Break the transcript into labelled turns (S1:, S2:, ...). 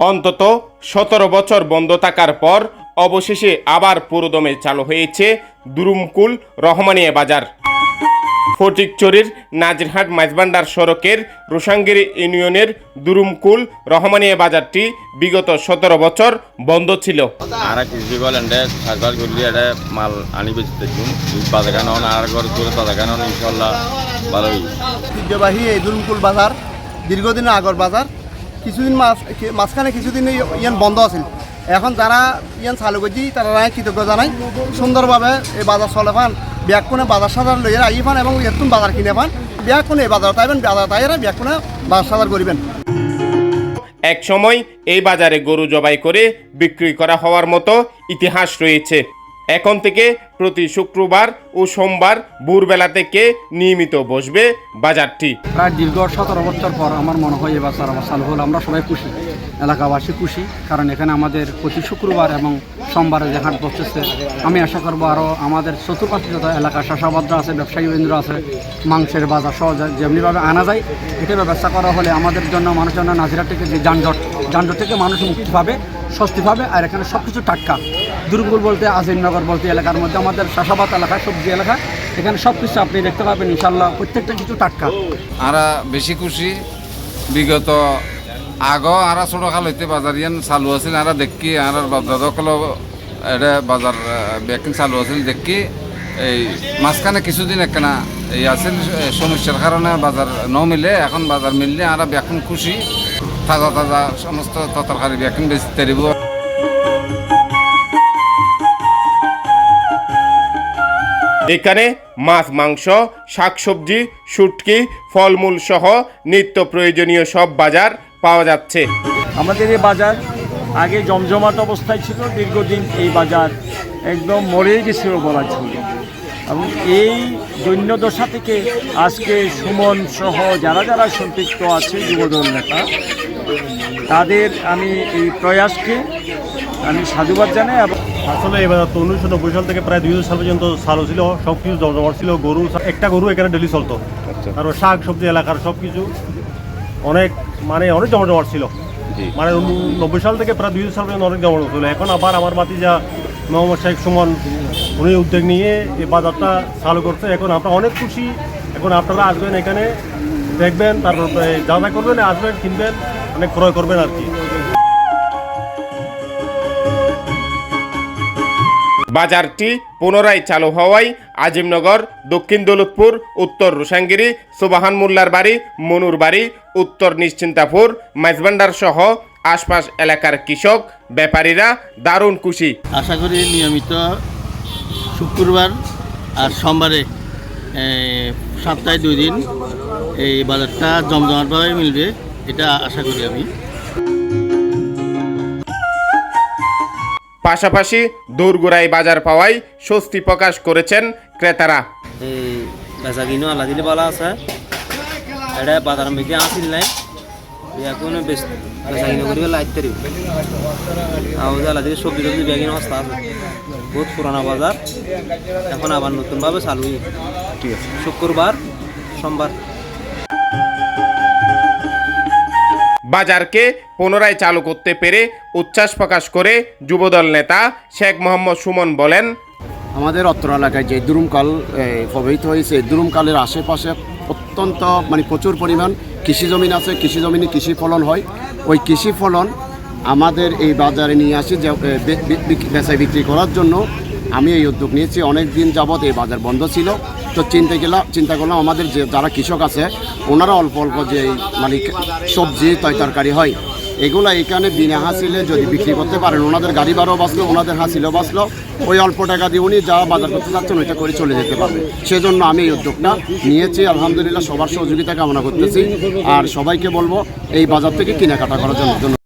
S1: অন্তত সতেরো বছর বন্ধ থাকার পর অবশেষে আবার পুরোদমে চালু হয়েছে দুরুমকুল রহমানিয়া বাজার। ফটিকচুরির নাজিরহাট মাইজবান্ডার সড়কের রোসাঙ্গিরি ইউনিয়নের দুরুমকুল রহমানিয়া বাজারটি বিগত সতেরো বছর বন্ধ ছিল।
S2: আর কৃষি বলেন রে করলি এটা মাল আনি বাজার কেন আর ঘর করে বাজার কেন ইনশাল্লাহ ভালোই।
S3: ঐতিহ্যবাহী এই দুলমকুল বাজার দীর্ঘদিনের আগর বাজার। কিছুদিন মাঝখানে কিছুদিন ইয়ান বন্ধ আছিল। এখন যারা ইয়ান চালু করছি তারা কৃতজ্ঞ জানাই, সুন্দরভাবে এই বাজার চলে পান ব্যাগ কোনে বাজার সাজার লইয়া আই পান এবং এরকম বাজার কিনে পান ব্যাগ কোনে বাজার তাইবেন, বাজার তাইরা ব্যাগ কোনে বাজার সাজার করিবেন।
S1: এক সময় এই বাজারে গরু জবাই করে বিক্রি করা হওয়ার মতো ইতিহাস রয়েছে। এখন থেকে প্রতি শুক্রবার ও সোমবার ভোরবেলা থেকে নিয়মিত বসবে বাজারটি?
S4: প্রায় দীর্ঘ সতেরো বছর পর আমার মনে হয় এবার আমার চালু হলো আমরা সবাই খুশি, এলাকাবাসী খুশি, কারণ এখানে আমাদের প্রতি শুক্রবার এবং সোমবারে যে হাট বসতেছে আমি আশা করব আরও আমাদের চতুর্পাশে যত এলাকা শাসাবাদ্রা আছে, ব্যবসায়ী কেন্দ্র আছে, মাংসের বাজার সহ যেমনিভাবে আনা যায় এটা ব্যবস্থা করা হলে আমাদের জন্য, মানুষের জন্য নাজিরা থেকে যে যানজট যানজট থেকে মানুষ মুক্তি পাবে স্বস্তি পাবে আর এখানে সব কিছু টাটকা। দুর্গুল বলতে, আজিমনগর বলতে, এলাকার মধ্যে আমাদের শাসাবাদ এলাকা, সবজি এলাকা, এখানে সব কিছু আপনি দেখতে পাবেন ইনশাল্লাহ প্রত্যেকটা কিছু টাটকা।
S5: আরা বেশি খুশি, বিগত আগ আরা ছোট খাল হইতে বাজার ইয়ান চালু আছিল, আরা দেখি আর বাজার সকল এটা বাজার ব্যাকিং চালু আছিল, দেখি, এই মাঝখানে কিছুদিন একখানা এই আছিল সমস্যার কারণে বাজার ন মিলে এখন বাজার মিললে আরা ব্যাকুন খুশি। তাজা তাজা সমস্ত তরকারি ব্যাকিং বেশি তেরিব
S1: এখানে মাছ মাংস শাকসবজি শুটকি ফলমূল সহ নিত্য প্রয়োজনীয় সব বাজার পাওয়া যাচ্ছে।
S6: আমাদের এই বাজার আগে জমজমাট অবস্থায় ছিল দীর্ঘদিন এই বাজার একদম মরেই গেছিল বলা ছিল এবং এই দৈন্যদশা থেকে আজকে সুমন সহ যারা যারা সম্পৃক্ত আছে যুবদল নেতা তাদের আমি এই প্রয়াসকে আমি সাধুবাদ জানাই এবং
S7: আসলে এবার তো উনিশশো নব্বই সাল থেকে প্রায় দুই হাজার সাল পর্যন্ত চালু ছিল সব কিছু জমজমাট ছিল গরু একটা গরু এখানে ডেলি চলতো। আর শাক সবজি এলাকার সব কিছু অনেক মানে অনেক জমজমাট ছিল। মানে নব্বই সাল থেকে প্রায় দুই হাজার সাল পর্যন্ত অনেক জমজমাট ছিল। এখন আবার আমার ভাতিজা মোহাম্মদ শাহেখ সুমন উনি উদ্যোগ নিয়ে এই বাজারটা চালু করছে। এখন আমরা অনেক খুশি। এখন আপনারা আসবেন এখানে দেখবেন তারপর যা যা করবেন আসবেন কিনবেন। অনেক ক্রয় করবেন আর কি।
S1: বাজারটি পুনরায় চালু হওয়ায় আজিমনগর দক্ষিণ দৌলতপুর উত্তর রোসাঙ্গিরি সুবাহান মোল্লার বাড়ি মনুর বাড়ি উত্তর নিশ্চিন্তাপুর মাইজবান্ডার সহ আশপাশ এলাকার কৃষক ব্যাপারীরা দারুণ খুশি।
S8: আশা করি নিয়মিত শুক্রবার আর সোমবারে সপ্তাহে দুই দিন এই বাজারটা জমজমাটভাবে মিলবে। এটা আশা করি আমি।
S1: পাশাপাশি দোরগোড়ায় বাজার পাওয়ায় স্বস্তি প্রকাশ করেছেন ক্রেতারা।
S9: এই বেচা কিনো আল্লাহ দিলে ভালো আছে। এটা বাজার মেঘে আসিল নাই। এখন বেশ বেচা কিনো করিবে লাইট তারিব আর আল্লাহ দিলে সবজি টবজি বেগিন সস্তা আছে। বহুত পুরানা বাজার। এখন আবার নতুনভাবে চালু ঠিক আছে। শুক্রবার সোমবার।
S1: বাজারকে পুনরায় চালু করতে পেরে উচ্ছ্বাস প্রকাশ করে যুবদল নেতা শেখ মোহাম্মদ সুমন বলেন
S10: আমাদের অত্র এলাকায় যে দুরুমকাল প্রবাহিত হয়েছে দুরুমকালের আশেপাশে অত্যন্ত মানে প্রচুর পরিমাণ কৃষি জমিন আছে কৃষি জমিনে কৃষি ফলন হয়। ওই কৃষি ফলন আমাদের এই বাজারে নিয়ে আসি যে এ, বে- বে- বিক- বেচায় বিক্রি করার জন্য। আমি এই উদ্যোগ নিয়েছি। অনেক দিন যাবৎ এই বাজার বন্ধ ছিল। তো চিন্তা গেলাম চিন্তা করলাম, আমাদের যে যারা কৃষক আছে, ওনারা অল্প অল্প যে মানে সবজি তরকারি হয়, এগুলো এখানে বিনা হাসিলে যদি বিক্রি করতে পারেন, ওনাদের গাড়ি ভাড়াও বাঁচলো, ওনাদের হাসিলও বাঁচলো। ওই অল্প টাকা দিয়ে উনি যা বাজার করতে চাচ্ছেন, ওইটা করে চলে যেতে পারবে। সেজন্য আমি এই উদ্যোগটা নিয়েছি। আলহামদুলিল্লাহ সবার সহযোগিতা কামনা করতেছি। আর সবাইকে বলব, এই বাজার থেকে কেনাকাটা করার জন্য